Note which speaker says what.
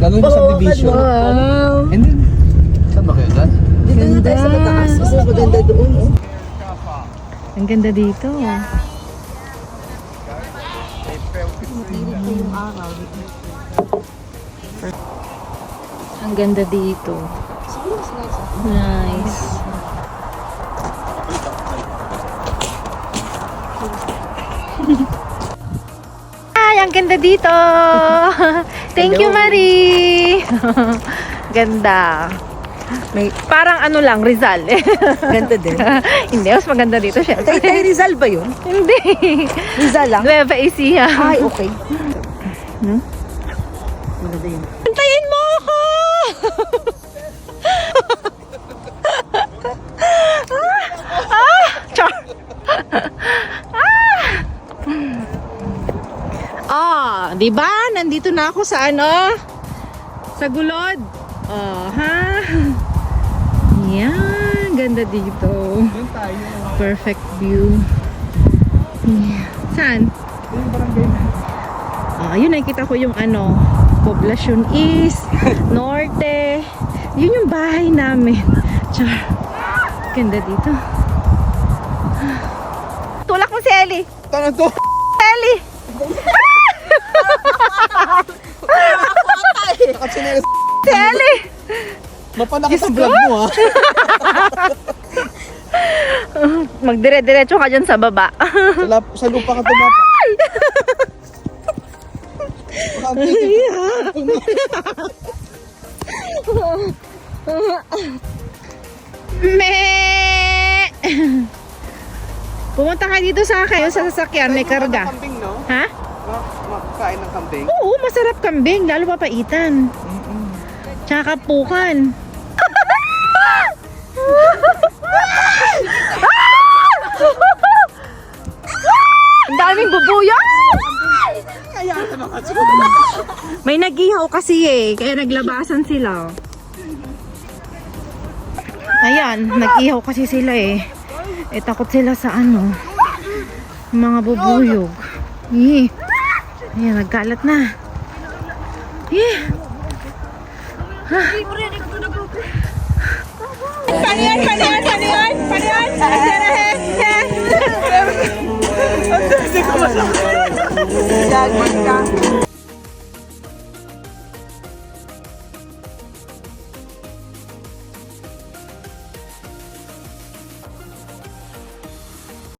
Speaker 1: Gagawin ko subdivision.
Speaker 2: Wow.
Speaker 1: And then, saan ba kayo dyan?
Speaker 3: Dito na tayo sa mataas. Mas maganda doon. Oh.
Speaker 2: Ang ganda dito. Ang ganda dito. Nice. Ay, ang ganda dito. Thank you, Marie. ganda. May parang ano lang, Rizal.
Speaker 3: Ganda din.
Speaker 2: Hindi, mas maganda dito, syempre.
Speaker 3: Tay, tay Rizal ba yun?
Speaker 2: Hindi.
Speaker 3: Rizal lang?
Speaker 2: Nueva Ecija.
Speaker 3: Ay, okay.
Speaker 2: Hmm?
Speaker 3: Maganda yun.
Speaker 2: Antayin mo ako! ah! ah! Char! ah! Ah, 'di ba? Nandito na ako sa ano? Sa gulod. Oh, ha? Yan, ganda dito. Perfect view. Yeah. Saan? Ah, ayun, nakikita ko yung ano, Poblacion East, Norte. Yun yung bahay namin. Char. Ganda dito. Tulak mo si Ellie.
Speaker 1: Tanong to! Nakachinelas.
Speaker 2: Si Ellie!
Speaker 1: Mapanaki sa vlog mo ha.
Speaker 2: Magdire-diretso ka dyan sa baba.
Speaker 1: Sa, lap- sa lupa ka tumapa. Baka ang titig.
Speaker 2: Me! Pumunta ka dito sa akin, yung sa sasakyan, may karga.
Speaker 1: Kambing no?
Speaker 2: Ha?
Speaker 1: Ma- Makain ng kambing.
Speaker 2: Oo, masarap kambing, lalo papaitan. Tsaka kapukan. Ang daming bubuya! May nagihaw kasi eh, kaya naglabasan sila. Ayan, nagihaw kasi sila eh. Eh, takot sila sa ano, mga bubuyog. Eh, ayan, nagkalat na. Eh. Panian, panian, panian, panian.
Speaker 3: Gagawin ka.